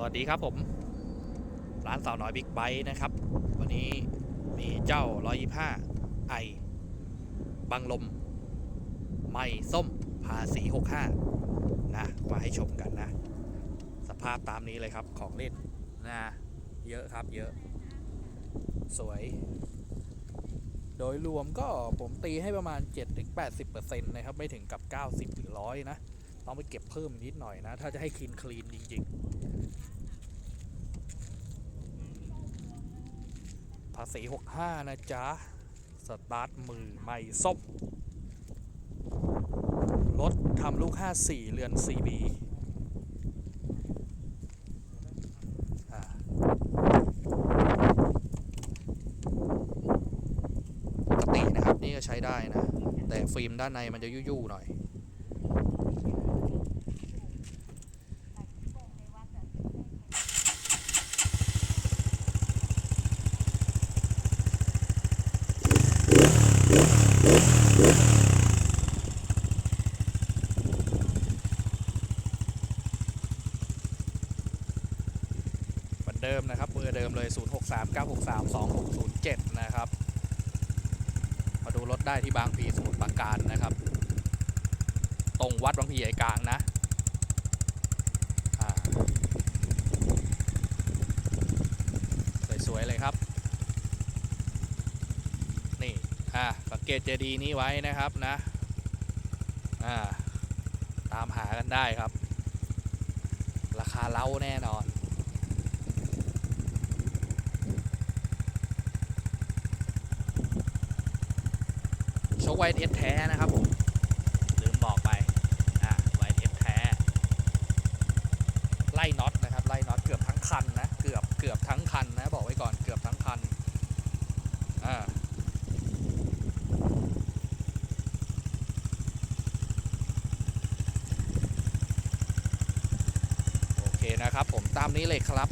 สวัสดีครับผม ร้านสาวน้อยบิ๊กไบค์นะครับ วันนี้มีเจ้า 125 ไอ บังลม ไม่ส้มภาษี 65 นะ มาให้ชมกันนะ สภาพตามนี้เลยครับของเล่นนะเยอะครับเยอะ สวย โดยรวมก็ผมตีให้ประมาณ 7-80%นะครับ ไม่ถึงกับ 90หรือ100 นะ ต้องไปเก็บเพิ่มนิดหน่อยนะ ถ้าจะให้คลีนคลีนจริง ๆ ภาษี 65 นะจ๊ะ สตาร์ทมือไม่ส้มรถทำลูก 54 เรือน CB อ่าปกตินะครับ นี่ก็ใช้ได้นะ แต่ฟิล์มด้านในมันจะยุ่ยๆหน่อย อนเดิมนะครับเบอร์เดิมเลย 0639632607 นะครับ มาดูรถได้ที่บางพีสมุทรปราการนะครับ ตรงวัดบางพีไอกลางนะสวยๆเลยครับ นี่อ่าสังเกตเจดีย์นี้ไว้นะครับนะอ่าตามหากันได้ครับ ราคาเล้าแน่นอน โชคไวท์เอสแท้นะครับผมลืมบอกไปอ่าไวท์เอสแท้ ไล่น็อตนะครับไล่น็อตเกือบทั้งคันนะเกือบเกือบทั้งคันนะบอกไว้ก่อนเกือบทั้งคันอ่าโอเคนะครับผมตามนี้เลยครับ